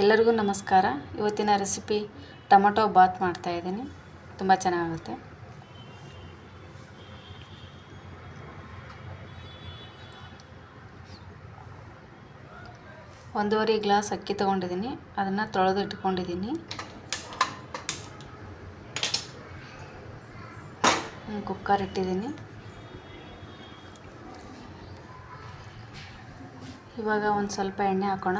ಎಲ್ಲರಿಗೂ ನಮಸ್ಕಾರ. ಇವತ್ತಿನ ರೆಸಿಪಿ ಟೊಮೊಟೊ ಬಾತ್ ಮಾಡ್ತಾಯಿದ್ದೀನಿ ತುಂಬ ಚೆನ್ನಾಗುತ್ತೆ ಒಂದೂವರೆ ಗ್ಲಾಸ್ ಅಕ್ಕಿ ತೊಗೊಂಡಿದ್ದೀನಿ. ಅದನ್ನು ತೊಳೆದು ಇಟ್ಕೊಂಡಿದ್ದೀನಿ. ಕುಕ್ಕರ್ ಇಟ್ಟಿದ್ದೀನಿ. ಇವಾಗ ಒಂದು ಸ್ವಲ್ಪ ಎಣ್ಣೆ ಹಾಕೋಣ.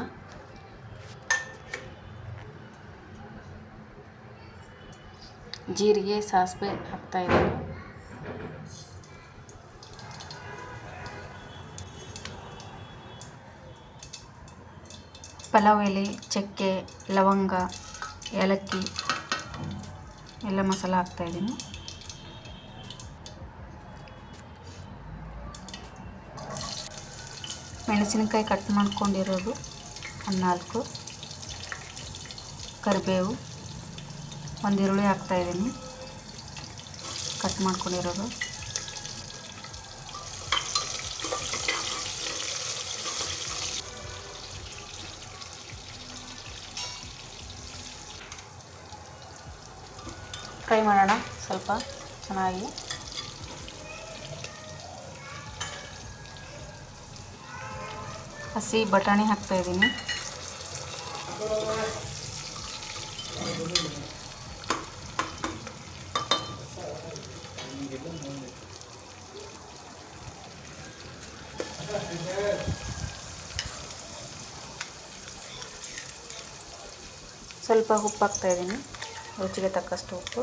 ಜೀರಿಗೆ, ಸಾಸಿವೆ ಹಾಕ್ತಾಯಿದ್ದೀನಿ ಪಲಾವ್ ಎಲೆ, ಚಕ್ಕೆ, ಲವಂಗ, ಏಲಕ್ಕಿ, ಎಲ್ಲ ಮಸಾಲ ಹಾಕ್ತಾಯಿದ್ದೀನಿ ಮೆಣಸಿನಕಾಯಿ ಕಟ್ ಮಾಡ್ಕೊಂಡಿರೋದು ನಾಲ್ಕು. ಕರಿಬೇವು. ಒಂದು ಈರುಳ್ಳಿ ಹಾಕ್ತಾಯಿದ್ದೀನಿ ಕಟ್ ಮಾಡ್ಕೊಂಡಿರೋದು. ಫ್ರೈ ಮಾಡೋಣ ಸ್ವಲ್ಪ ಚೆನ್ನಾಗಿ. ಹಸಿ ಬಟಾಣಿ ಹಾಕ್ತಾಯಿದ್ದೀನಿ ಸ್ವಲ್ಪ ಉಪ್ಪು ಹಾಕ್ತಾಯಿದ್ದೀನಿ ರುಚಿಗೆ ತಕ್ಕಷ್ಟು ಉಪ್ಪು.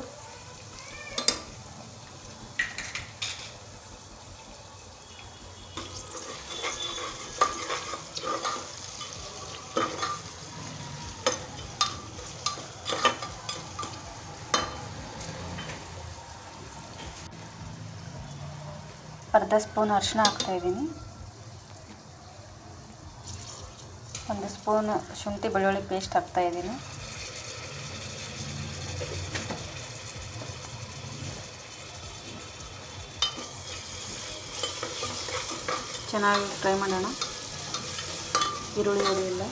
ಅರ್ಧ ಸ್ಪೂನ್ ಅರಿಶಿನ ಹಾಕ್ತಾಯಿದ್ದೀನಿ ಒಂದು ಸ್ಪೂನ್ ಶುಂಠಿ ಬೆಳ್ಳುಳ್ಳಿ ಪೇಸ್ಟ್ ಹಾಕ್ತಾಯಿದ್ದೀನಿ ಚೆನ್ನಾಗಿ ಫ್ರೈ ಮಾಡೋಣ. ಈರುಳ್ಳಿ ಹೊಡೆಯಿಲ್ಲ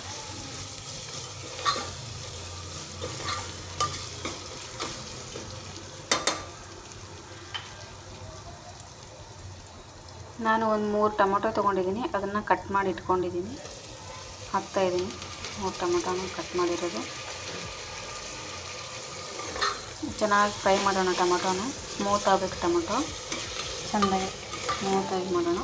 ನಾನು ಒಂದು ಮೂರು ಟೊಮೊಟೊ ತೊಗೊಂಡಿದ್ದೀನಿ. ಅದನ್ನು ಕಟ್ ಮಾಡಿ ಇಟ್ಕೊಂಡಿದ್ದೀನಿ. ಹಾಕ್ತಾಯಿದ್ದೀನಿ ಮೂರು ಟೊಮೊಟೊನ ಕಟ್ ಮಾಡಿರೋದು. ಚೆನ್ನಾಗಿ ಫ್ರೈ ಮಾಡೋಣ ಟೊಮೊಟೊನ. ಸ್ಮೂತ್ ಆಗಬೇಕು ಟೊಮೊಟೊ. ಚೆಂದಾಗಿ ಸ್ಮೂತಾಗಿ ಮಾಡೋಣ.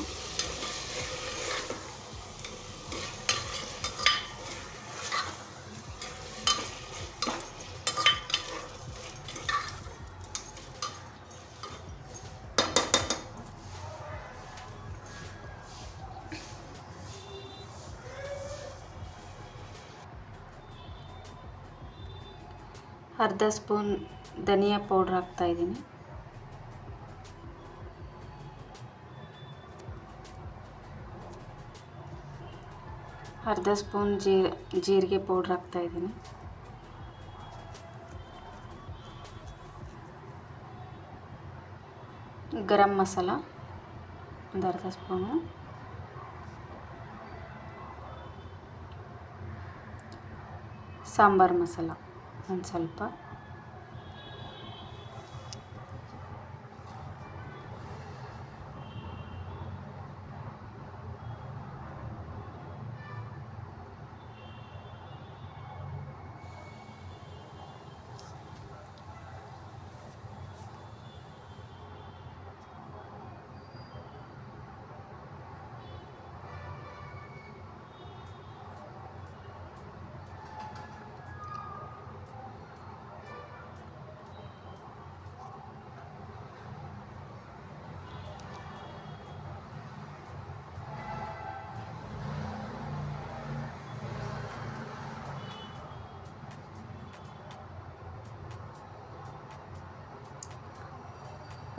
ಅರ್ಧ ಸ್ಪೂನ್ ಧನಿಯಾ ಪೌಡ್ರ್ ಹಾಕ್ತಾಯಿದ್ದೀನಿ ಅರ್ಧ ಸ್ಪೂನ್ ಜೀ, ಜೀರಿಗೆ ಪೌಡ್ರ್ ಹಾಕ್ತಾಯಿದ್ದೀನಿ ಗರಂ ಮಸಾಲ ಒಂದು ಅರ್ಧ ಸ್ಪೂನು. ಸಾಂಬಾರು ಮಸಾಲ. ಒಂದು ಸ್ವಲ್ಪ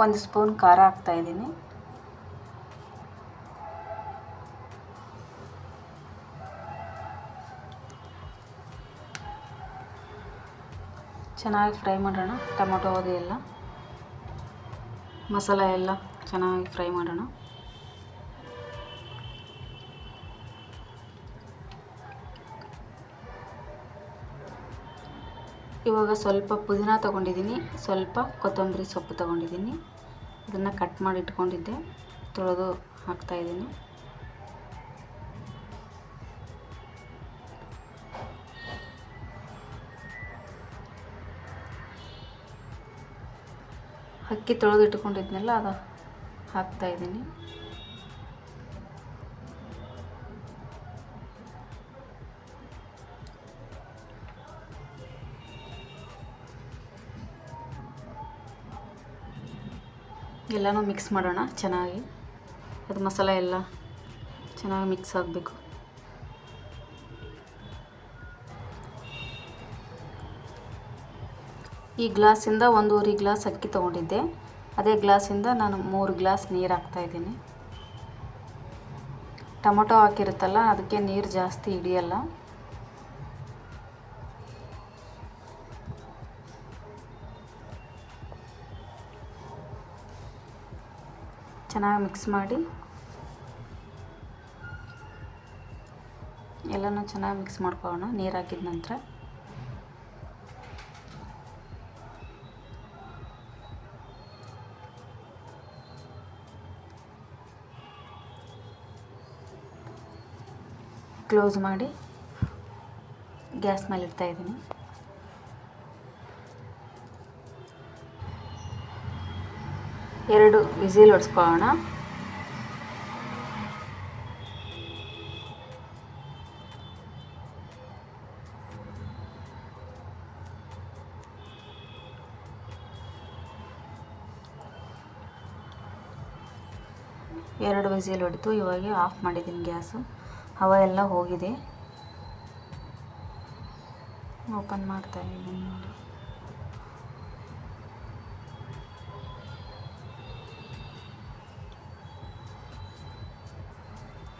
ಒಂದು ಸ್ಪೂನ್ ಖಾರ ಹಾಕ್ತಾಯಿದ್ದೀನಿ ಚೆನ್ನಾಗಿ ಫ್ರೈ ಮಾಡೋಣ. ಟೊಮೊಟೊ ಅದು ಎಲ್ಲ. ಮಸಾಲ ಎಲ್ಲ ಚೆನ್ನಾಗಿ ಫ್ರೈ ಮಾಡೋಣ. ಇವಾಗ ಸ್ವಲ್ಪ ಪುದೀನ ತೊಗೊಂಡಿದ್ದೀನಿ. ಸ್ವಲ್ಪ ಕೊತ್ತಂಬರಿ ಸೊಪ್ಪು ತೊಗೊಂಡಿದ್ದೀನಿ. ಇದನ್ನು ಕಟ್ ಮಾಡಿ ಇಟ್ಕೊಂಡಿದ್ದೆ. ತೊಳೆದು ಹಾಕ್ತಾಯಿದ್ದೀನಿ ಅಕ್ಕಿ ತೊಳೆದು ಇಟ್ಕೊಂಡಿದ್ನಲ್ಲ ಅದು ಹಾಕ್ತಾಯಿದ್ದೀನಿ ಎಲ್ಲನೂ ಮಿಕ್ಸ್ ಮಾಡೋಣ, ಚೆನ್ನಾಗಿ. ಅದು ಮಸಾಲೆ ಎಲ್ಲ ಚೆನ್ನಾಗಿ ಮಿಕ್ಸ್ ಆಗಬೇಕು. ಈ ಗ್ಲಾಸಿಂದ ಒಂದೂವರೆ ಗ್ಲಾಸ್ ಅಕ್ಕಿ ತೊಗೊಂಡಿದ್ದೆ. ಅದೇ ಗ್ಲಾಸಿಂದ ನಾನು ಮೂರು ಗ್ಲಾಸ್ ನೀರು ಹಾಕ್ತಾಯಿದ್ದೀನಿ ಟೊಮೊಟೊ ಹಾಕಿರುತ್ತಲ್ಲ, ಅದಕ್ಕೆ ನೀರು ಜಾಸ್ತಿ ಹಿಡಿಯಲ್ಲ. ಚೆನ್ನಾಗಿ ಮಿಕ್ಸ್ ಮಾಡಿ ಎಲ್ಲನೂ ಚೆನ್ನಾಗಿ ಮಿಕ್ಸ್ ಮಾಡ್ಕೊಳ್ಳೋಣ. ನೀರು ಹಾಕಿದ ನಂತರ ಕ್ಲೋಸ್ ಮಾಡಿ ಗ್ಯಾಸ್ ಮೇಲೆ ಇಡ್ತಾ ಎರಡು ವಿಸಿಲ್ ಹೊಡ್ಸ್ಕೊಳ್ಳೋಣ. ಎರಡು ವಿಸಿಲ್ ಹೊಡಿತು ಇವಾಗ ಆಫ್ ಮಾಡಿದ್ದೀನಿ ಗ್ಯಾಸು. ಹವ ಎಲ್ಲ ಹೋಗಿದೆ. ಓಪನ್ ಮಾಡ್ತಾ ಇದ್ದೀನಿ ನೋಡಿ.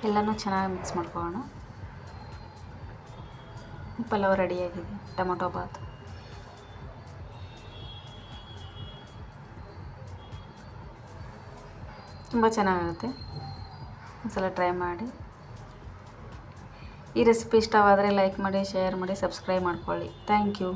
ಎಲ್ಲನೂ ಚೆನ್ನಾಗಿ ಮಿಕ್ಸ್ ಮಾಡ್ಕೊಳ್ಳೋಣ. ಪಲಾವ್ ರೆಡಿಯಾಗಿದೆ, ಟೊಮೊಟೊ ಬಾತ್. ತುಂಬ ಚೆನ್ನಾಗಿರುತ್ತೆ ಒಂದ್ಸಲ ಟ್ರೈ ಮಾಡಿ. ಈ ರೆಸಿಪಿ ಇಷ್ಟವಾದರೆ ಲೈಕ್ ಮಾಡಿ, ಶೇರ್ ಮಾಡಿ, ಸಬ್ಸ್ಕ್ರೈಬ್ ಮಾಡ್ಕೊಳ್ಳಿ. Thank you.